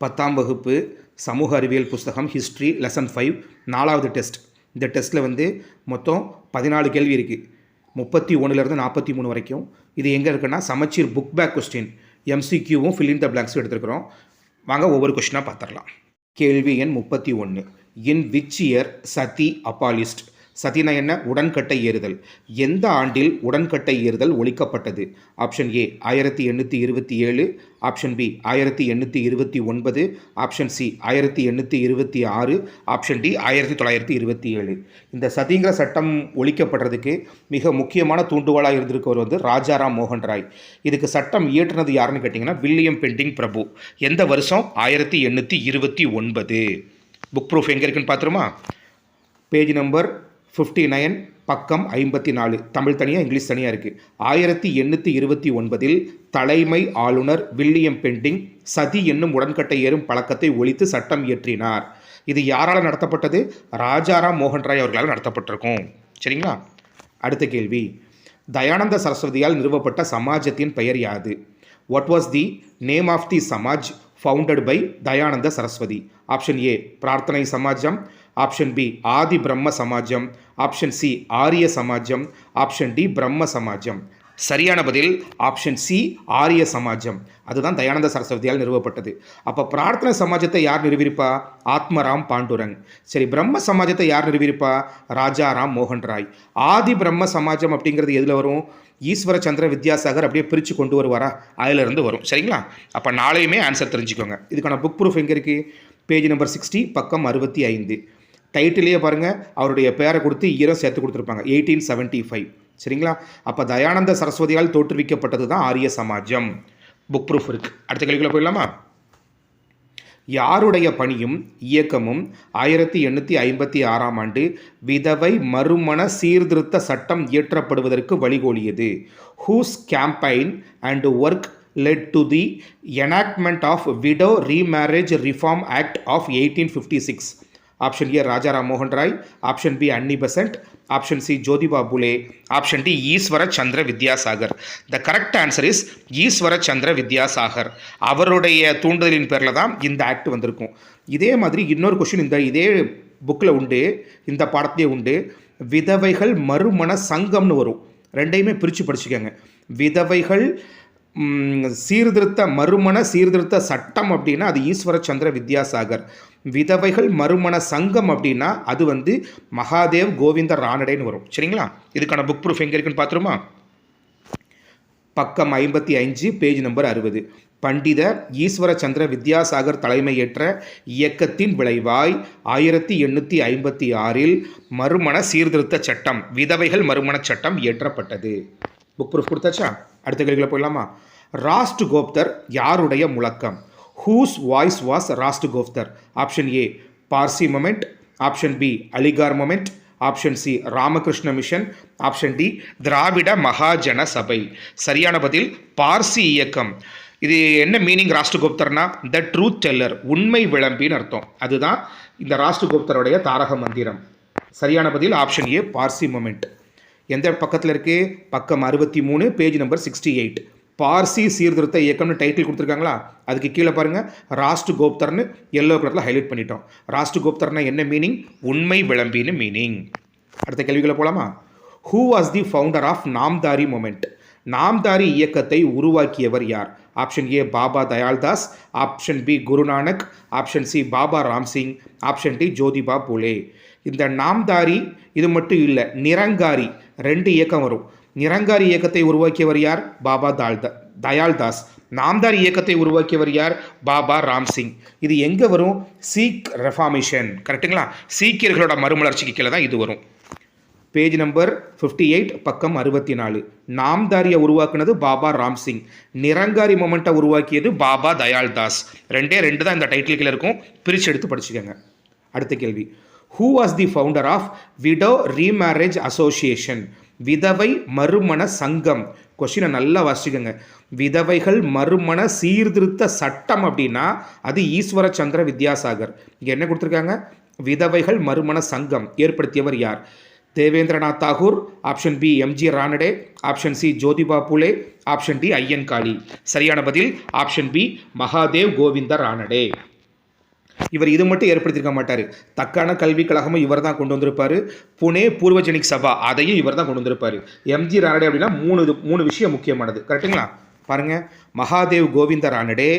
பத்தாம் வகுப்பு சமூக அறிவியல் புஸ்தகம் ஹிஸ்ட்ரி லெசன் ஃபைவ் நாலாவது டெஸ்ட் இந்த டெஸ்ட்டில் வந்து மொத்தம் பதினாலு கேள்வி இருக்குது முப்பத்தி ஒன்றுலேருந்து நாற்பத்தி மூணு வரைக்கும். இது எங்கே இருக்குன்னா சமச்சீர் புக் பேக் கொஸ்டின் எம்சிக்யூவும் ஃபில் இன் த பிளாக்ஸும் எடுத்துருக்குறோம். வாங்க ஒவ்வொரு கொஸ்டினாக பார்த்துடலாம் கேள்வி எண் முப்பத்தி ஒன்று இன் விச் இயர் சதி அப்பாலிஸ்ட் சதினா என்ன? உடன்கட்டை ஏறுதல். எந்த ஆண்டில் உடன்கட்டை ஏறுதல் ஒழிக்கப்பட்டது? ஆப்ஷன் ஏ ஆயிரத்தி எண்ணூற்றி இருபத்தி ஏழு. ஆப்ஷன் பி ஆயிரத்தி எண்ணூற்றி இருபத்தி ஒன்பது. ஆப்ஷன் சி ஆயிரத்தி எண்ணூற்றி இருபத்தி ஆறு. ஆப்ஷன் டி ஆயிரத்தி தொள்ளாயிரத்தி இருபத்தி ஏழு. இந்த சதிங்கிற சட்டம் ஒழிக்கப்படுறதுக்கு மிக முக்கியமான தூண்டுகோலாக இருந்திருக்கவர் வந்து ராஜாராம் மோகன் ராய். இதுக்கு சட்டம் இயற்றுனது யாருன்னு கேட்டிங்கன்னா வில்லியம் பெண்டிங் பிரபு. எந்த வருஷம்? ஆயிரத்தி எண்ணூற்றி இருபத்தி ஒன்பது. புக் ப்ரூஃப் எங்கே இருக்குன்னு பார்த்துருமா? பேஜ் நம்பர் ஃபிஃப்டி நைன் பக்கம் ஐம்பத்தி நாலு. தமிழ் தனியாக இங்கிலீஷ் தனியாக இருக்குது ஆயிரத்தி எண்ணூற்றி இருபத்தி ஒன்பதில் தலைமை ஆளுநர் வில்லியம் பெண்டிங் சதி என்னும் உடன்கட்டை ஏறும் பழக்கத்தை ஒழித்து சட்டம் இயற்றினார். இது யாரால் நடத்தப்பட்டது? ராஜாராம் மோகன் ராய் அவர்களால் நடத்தப்பட்டிருக்கும். சரிங்களா? அடுத்த கேள்வி. தயானந்த சரஸ்வதியால் நிறுவப்பட்ட சமாஜத்தின் பெயர் யாது? What was the name of the Samaj founded by Dayananda Saraswati option A Prarthana Samajam option B ஆதி பிரம்ம சமாஜம். ஆப்ஷன் சி ஆரிய சமாஜம். ஆப்ஷன் டி பிரம்ம சமாஜம். சரியான பதில் ஆப்ஷன் சி ஆரிய சமாஜம். அதுதான் தயானந்த சரஸ்வதியால் நிறுவப்பட்டது. அப்போ பிரார்த்தனை சமாஜத்தை யார் நிறுவியிருப்பா ஆத்மராம் பாண்டுரங். சரி பிரம்ம சமாஜத்தை யார் நிறுவியிருப்பா ராஜாராம் மோகன் ராய். ஆதி பிரம்ம சமாஜம் அப்படிங்கிறது எதில் வரும்? ஈஸ்வர சந்திர வித்யாசாகர் அப்படியே பிரித்து கொண்டு வருவாரா? அதிலிருந்து வரும். சரிங்களா? அப்போ நாளையுமே ஆன்சர் தெரிஞ்சுக்கோங்க. இதுக்கான புக் ப்ரூஃப் எங்கே இருக்குது பேஜ் நம்பர் சிக்ஸ்டி பக்கம் அறுபத்தி ஐந்து. டைட்டிலேயே பாருங்கள் அவருடைய பேரை கொடுத்து இயரை சேர்த்து கொடுத்துருப்பாங்க எயிட்டீன் செவன்ட்டி ஃபைவ் சரிங்களா? அப்போ தயானந்த சரஸ்வதியால் தோற்றுவிக்கப்பட்டது தான் ஆரிய சமாஜம். புக் ப்ரூஃப் இருக்குது அடுத்த கேள்விக்குள்ள போயிடலாமா? யாருடைய பணியும் இயக்கமும் ஆயிரத்தி எண்ணூற்றி ஐம்பத்தி ஆறாம் ஆண்டு விதவை மறுமண சீர்திருத்த சட்டம் இயற்றப்படுவதற்கு வழிகோலியது. Whose campaign and work led to the enactment of widow remarriage reform act of eighteen fifty six option A Rajaram மோகன் Roy option B Annie Besant option C Jyotiba Phule option D Ishwar Chandra Vidyasagar. The correct answer is Ishwar Chandra Vidyasagar. அவருடைய தூண்டுதலின் பேரில் தான் இந்த act வந்திருக்கும். இதே மாதிரி இன்னொரு கொஷின் இந்த இதே புக்கில் உண்டு இந்த பாடத்திலே உண்டு. விதவைகள் மறுமண சங்கம்னு வரும். ரெண்டையுமே பிரித்து படிச்சுக்கோங்க. விதவைகள் சீர்திருத்த மறுமண சீர்திருத்த சட்டம் அப்படின்னா அது ஈஸ்வர சந்திர வித்யாசாகர். விதவைகள் மறுமண சங்கம் அப்படின்னா அது வந்து மகாதேவ் கோவிந்த ரானடேன்னு வரும். சரிங்களா? இதுக்கான புக் ப்ரூஃப் எங்கே இருக்குன்னு பார்த்துருமா? பக்கம் ஐம்பத்தி அஞ்சு பேஜ் நம்பர் அறுபது. பண்டித ஈஸ்வர சந்திர வித்யாசாகர் தலைமையேற்ற இயக்கத்தின் விளைவாய் ஆயிரத்தி எண்ணூற்றி ஐம்பத்தி ஆறில் மறுமண சீர்திருத்த சட்டம் விதவைகள் மறுமண சட்டம் இயற்றப்பட்டது. Book proof கொடுத்தாச்சா? அடுத்த கேள்விகளை போயிடலாமா? ராஸ்ட் கோப்தர் யாருடைய முழக்கம்? Whose voice was Rastgoftar option A Parsi movement option B Aligarh movement option C Ramakrishna Mission option D Dravida Mahajana Sabha சரியான பதில் பார்சி இயக்கம் இது என்ன மீனிங் ராஷ்டிரகுப்தர்னா த ட்ரூத் டெல்லர் உண்மை விளம்பின்னு அர்த்தம். அதுதான் இந்த ராஷ்டிரகுப்தருடைய தாரக மந்திரம். சரியான பதில் ஆப்ஷன் ஏ பார்சி மொமெண்ட் எந்த பக்கத்தில் இருக்கு? பக்கம் அறுபத்தி மூணு page number sixty eight Parsi சீர்திருத்த இயக்கம்னு டைட்டில் கொடுத்துருக்காங்களா? அதுக்கு கீழே பாருங்க ராஷ்ட் கோப்தர்னு எல்லோ கலரில் ஹைலைட் பண்ணிட்டோம். ராஷ்ட் கோப்தர்னா என்ன மீனிங் உண்மை விளம்பின்னு மீனிங் அடுத்த கேள்விகளை போகலாமா who was the founder of Namdhari movement Namdhari இயக்கத்தை உருவாக்கியவர் யார்? Option A Baba Dayaldas option B Gurunanak option C Baba Ramsingh option D Jyotiba Phule இந்த நாம்தாரி இது மட்டும் இல்லை நிரங்காரி ரெண்டு இயக்கம் வரும். நிரங்காரி இயக்கத்தை உருவாக்கியவர் யார்? பாபா தால்தா தயாள்தாஸ் நாம்தாரி இயக்கத்தை உருவாக்கியவர் யார்? பாபா ராம்சிங் இது எங்கே வரும்? Sikh reformation. கரெக்ட்டுங்களா? சீக்கியர்களோட மறுமலர்ச்சிக்கு கீழே தான் இது வரும். பேஜ் நம்பர் ஃபிஃப்டி எயிட் பக்கம் அறுபத்தி நாலு. நாம்தாரியை உருவாக்குனது பாபா ராம்சிங் நிரங்காரி மொமெண்ட்டை உருவாக்கியது பாபா தயாள்தாஸ் ரெண்டே ரெண்டு தான் இந்த டைட்டில் இருக்கும். பிரித்து எடுத்து படிச்சுக்கோங்க. அடுத்த கேள்வி. Who was the founder of widow remarriage association விதவை மறுமண சங்கம். கொஷினை நல்லா வாசிச்சுக்கோங்க. விதவைகள் மறுமண சீர்திருத்த சட்டம் அப்படின்னா அது ஈஸ்வர சந்திர வித்யாசாகர். இங்கே என்ன கொடுத்துருக்காங்க? விதவைகள் மறுமண சங்கம். ஏற்படுத்தியவர் யார்? Devendranath Tagore option B MG Ranade option C Jyotiba Phule option D Ayyan Kali. சரியான பதில் ஆப்ஷன் பி மகாதேவ் கோவிந்த ரானடே இவர் இது மட்டும் ஏற்படுத்தியிருக்க மாட்டார். தக்கான கல்விக் கழகமும் இவர் தான் கொண்டு வந்திருப்பார். புனே பூர்வஜனிக் சபா அதையும் இவர் தான் கொண்டு வந்திருப்பார். எம்ஜி ரானடே அப்படின்னா மூணு மூணு விஷயம் முக்கியமானது. கரெக்டுங்களா பாருங்கள் மகாதேவ் கோவிந்த ரானடே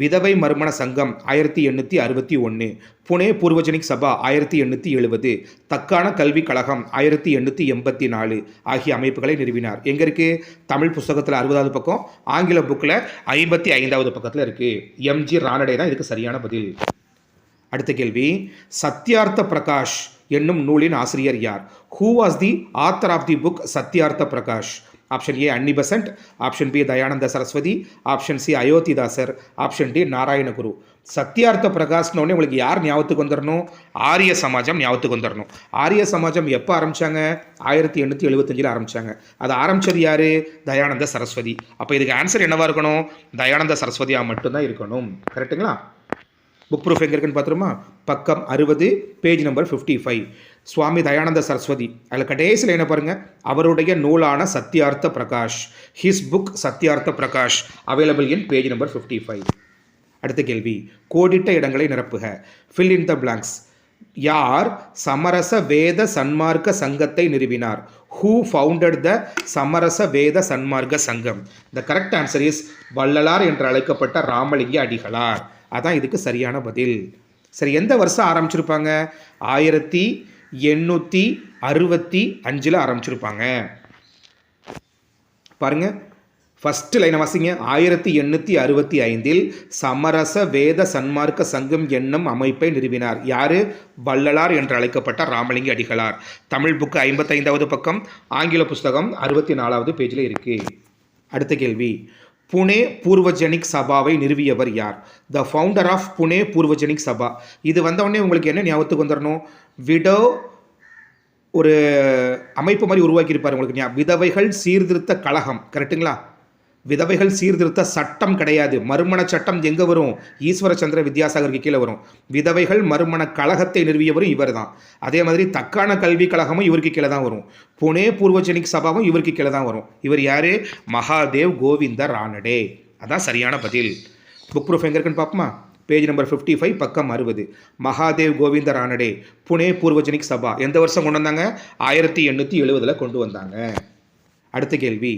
விதவை மர்மண சங்கம் ஆயிரத்தி எண்ணூற்றி அறுபத்தி ஒன்று புனே பூர்வஜனிக் சபா ஆயிரத்தி எண்ணூற்றி எழுபது தக்கான கல்விக் கழகம் ஆயிரத்தி எண்ணூற்றி எண்பத்தி நாலு ஆகிய அமைப்புகளை நிறுவினார். எங்கே இருக்குது தமிழ் புஸ்தகத்தில் அறுபதாவது பக்கம் ஆங்கில புக்கில் ஐம்பத்தி ஐந்தாவது பக்கத்தில் இருக்குது எம்ஜி ராணடே தான் இதுக்கு சரியான பதில். அடுத்த கேள்வி. சத்யார்த்த பிரகாஷ் என்னும் நூலின் ஆசிரியர் யார்? Who was the author of the book Satyarth Prakash? Option A Annie Besant option B Dayananda Saraswati option C Ayothidasar option D Narayanaguru Satyarth பிரகாஷ்னோடனே உங்களுக்கு யார் ஞாபகத்துக்கு வந்துடணும் ஆரிய சமாஜம் ஞாபகத்துக்கு வந்துடணும் ஆரிய சமாஜம் எப்போ ஆரம்பித்தாங்க ஆயிரத்தி எண்ணூற்றி எழுபத்தஞ்சில் ஆரம்பித்தாங்க அது ஆரம்பிச்சது யார்? தயானந்த சரஸ்வதி அப்போ இதுக்கு ஆன்சர் என்னவாக இருக்கணும்? தயானந்த சரஸ்வதியாக மட்டும்தான் இருக்கணும். கரெக்ட்டுங்களா புக் ப்ரூஃப் எங்கே இருக்குன்னு பார்த்துருமா? பக்கம் அறுபது page number fifty five Swami Dayananda Saraswati. அதில் கடைசியில் என்ன பாருங்கள் அவருடைய நூலான Satyarth Prakash. His book Satyarth Prakash. Available in page number fifty five அடுத்த கேள்வி. கோடிட்ட இடங்களை நிரப்புக. ஃபில் இன் த பிளாங்க்ஸ் யார் சமரச வேத சன்மார்க்க சங்கத்தை நிறுவினார்? Who founded the Samarasa Veda Sanmarga Sangam? The correct answer is Vallalar என்று அழைக்கப்பட்ட ராமலிங்க அடிகளார். அதான் இதுக்கு சரியான பதில். சரி எந்த வருஷம் ஆரம்பிச்சிருப்பாங்க? ஆயிரத்தி எண்ணூற்றி அறுபத்தி அஞ்சில் ஆரம்பிச்சிருப்பாங்க. பாருங்க. ஃபஸ்ட்டு லைனை வாசிங்க. ஆயிரத்தி எண்ணூற்றி அறுபத்தி ஐந்தில் சமரச வேத சன்மார்க்க சங்கம் என்னும் அமைப்பை நிறுவினார். யார்? வள்ளலார் என்று அழைக்கப்பட்ட ராமலிங்க அடிகளார். தமிழ் புக்கு ஐம்பத்தைந்தாவது பக்கம் ஆங்கில புஸ்தகம் அறுபத்தி நாலாவது பேஜில் இருக்குது அடுத்த கேள்வி. புனே பூர்வஜனிக் சபாவை நிறுவியவர் யார்? The founder of Pune Purvajanik Sabha. இது வந்தவுடனே உங்களுக்கு என்ன ஞாபகத்துக்கு வந்துடணும் விடோ ஒரு அமைப்பு மாதிரி உருவாக்கியிருப்பார் உங்களுக்கு விதவைகள் சீர்திருத்த கழகம். கரெக்ட்டுங்களா விதவைகள் சீர்திருத்த சட்டம் கிடையாது. மறுமண சட்டம் எங்கே வரும்? ஈஸ்வர சந்திர வித்யாசாகருக்கு கீழே வரும். விதவைகள் மறுமண கழகத்தை நிறுவியவரும் இவர் தான் அதே மாதிரி தக்கான கல்விக் கழகமும் இவருக்கு கீழே தான் வரும். புனே பூர்வஜனிக் சபாவும் இவருக்கு கீழே தான் வரும். இவர் யார்? மகாதேவ் கோவிந்த ரானடே அதான் சரியான பதில். புக் ப்ரூஃப் எங்கே இருக்குன்னு பார்ப்போமா? பேஜ் நம்பர் ஃபிஃப்டி ஃபைவ் பக்கம் அறுபது. மகாதேவ் கோவிந்த ரானடே புனே பூர்வஜனிக் சபா. எந்த வருஷம் கொண்டு வந்தாங்க? ஆயிரத்தி எண்ணூற்றி எழுபதில் கொண்டு வந்தாங்க. அடுத்த கேள்வி.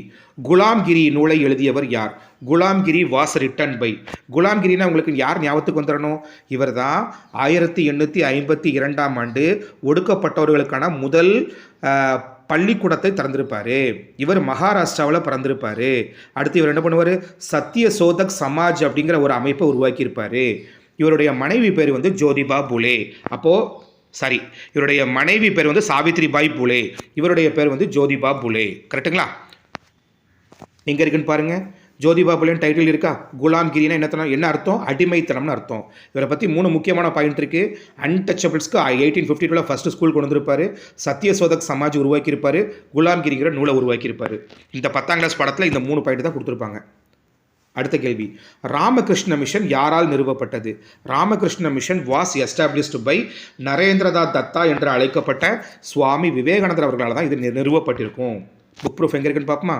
குலாம்கிரி நூலை எழுதியவர் யார்? குலாம்கிரி வாஸ் ரிட்டன் பை குலாம்கிரினா உங்களுக்கு யார் ஞாபகத்துக்கு வந்துடணும்? இவர் தான் ஆயிரத்தி எண்ணூற்றி ஐம்பத்தி இரண்டாம் ஆண்டு ஒடுக்கப்பட்டவர்களுக்கான முதல் பள்ளிக்கூடத்தை திறந்திருப்பார். இவர் மகாராஷ்டிராவில் பிறந்திருப்பார். அடுத்து இவர் என்ன பண்ணுவார்? சத்திய சோதக் சமாஜ் அப்படிங்கிற ஒரு அமைப்பை உருவாக்கியிருப்பார். இவருடைய மனைவி பேர் வந்து ஜோதிபா புலே. அப்போது சாரி இவருடைய மனைவி பேர் வந்து சாவித்ரிபாய் புலே. இவருடைய பேர் வந்து ஜோதிபா புலே. கரெக்ட்டுங்களா எங்கே இருக்குன்னு பாருங்கள் ஜோதிபா புலேன்னு டைட்டில் இருக்கா? குலாம்கிரினா என்ன என்ன அர்த்தம்? அடிமைத்தனம்னு அர்த்தம். இவரை பற்றி மூணு முக்கியமான பாயிண்ட் இருக்குது அன்டச்சபிள்ஸ்க்கு எயிட்டீன் ஃபிஃப்டி டூவில் ஃபஸ்ட்டு ஸ்கூல் கொண்டு சத்திய சோதக் சமாஜ் உருவாக்கியிருப்பாரு. குலாம்கிரிங்கிற நூலை உருவாக்கியிருப்பாரு. இந்த பத்தாம் கிளாஸ் படத்தில் இந்த மூணு பாயிண்ட் தான் கொடுத்துருப்பாங்க. அடுத்த கேள்வி. ராமகிருஷ்ண மிஷன் யாரால் நிறுவப்பட்டது? Ramakrishna Mission was established by Narendranath Datta என்று அழைக்கப்பட்ட சுவாமி விவேகானந்தர் அவர்களால் தான் இது நிறுவப்பட்டிருக்கும். புக் ப்ரூஃப் எங்கே இருக்குன்னு பார்ப்போமா?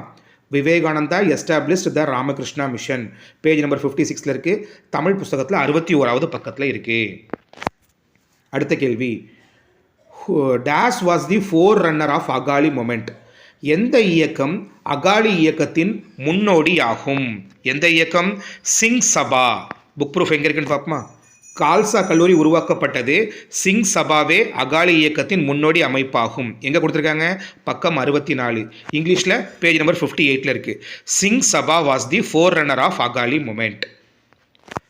Vivekananda established the Ramakrishna Mission page number fifty சிக்ஸில் இருக்குது தமிழ் புஸ்தகத்தில் அறுபத்தி ஓராவது பக்கத்தில் இருக்குது அடுத்த கேள்வி. Dash was the forerunner of Akali movement எந்த இயக்கம்? அகாலி இயக்கத்தின் முன்னோடி ஆகும் எந்த இயக்கம்? சிங் சபா. புக் ப்ரூஃப் எங்கே இருக்குன்னு பார்ப்போமா? கால்சா கல்லூரி உருவாக்கப்பட்டது சிங் சபாவே அகாலி இயக்கத்தின் முன்னோடி அமைப்பாகும். எங்கே கொடுத்துருக்காங்க? பக்கம் அறுபத்தி நாலு இங்கிலீஷில் பேஜ் நம்பர் ஃபிஃப்டி எயிட்டில் இருக்குது Singh Sabha was the forerunner of Akali movement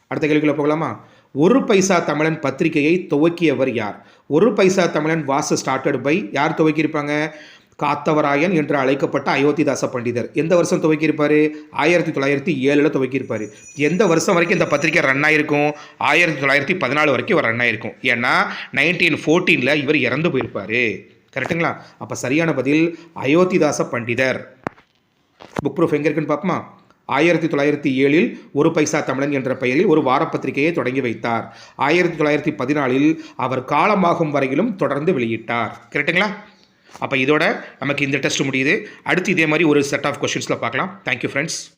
அடுத்த கேள்விக்குள்ள போகலாமா? ஒரு பைசா தமிழன் பத்திரிகையை துவக்கியவர் யார்? ஒரு பைசா தமிழன் வாஸ் ஸ்டார்டட் பை யார் துவக்கியிருப்பாங்க? காத்தவராயன் என்று அழைக்கப்பட்ட அயோத்திதாச பண்டிதர். எந்த வருஷம் துவக்கியிருப்பார்? ஆயிரத்தி தொள்ளாயிரத்தி ஏழில் துவக்கியிருப்பார். எந்த வருஷம் வரைக்கும் இந்த பத்திரிக்கை ரன் ஆகிருக்கும் ஆயிரத்தி தொள்ளாயிரத்தி பதினாலு வரைக்கும் இவர் ரன் ஆகிருக்கும் ஏன்னா நைன்டீன் ஃபோர்டீனில் இவர் இறந்து போயிருப்பார். கரெக்ட்டுங்களா? அப்போ சரியான பதில் அயோத்திதாச பண்டிதர். புக் ப்ரூஃப் எங்கே இருக்குன்னு பார்ப்போமா? ஆயிரத்தி தொள்ளாயிரத்தி ஏழில் ஒரு பைசா தமிழன் என்ற பெயரில் ஒரு வாரப்பத்திரிகையை தொடங்கி வைத்தார். ஆயிரத்தி தொள்ளாயிரத்தி பதினாலில் அவர் காலமாகும் வரையிலும் தொடர்ந்து வெளியிட்டார். கரெக்ட்டுங்களா? அப்போ இதோட நமக்கு இந்த டெஸ்ட் முடியுது. அடுத்து இதே மாதிரி ஒரு செட் ஆஃப் கொஷின்ஸில் பார்க்கலாம். Thank you friends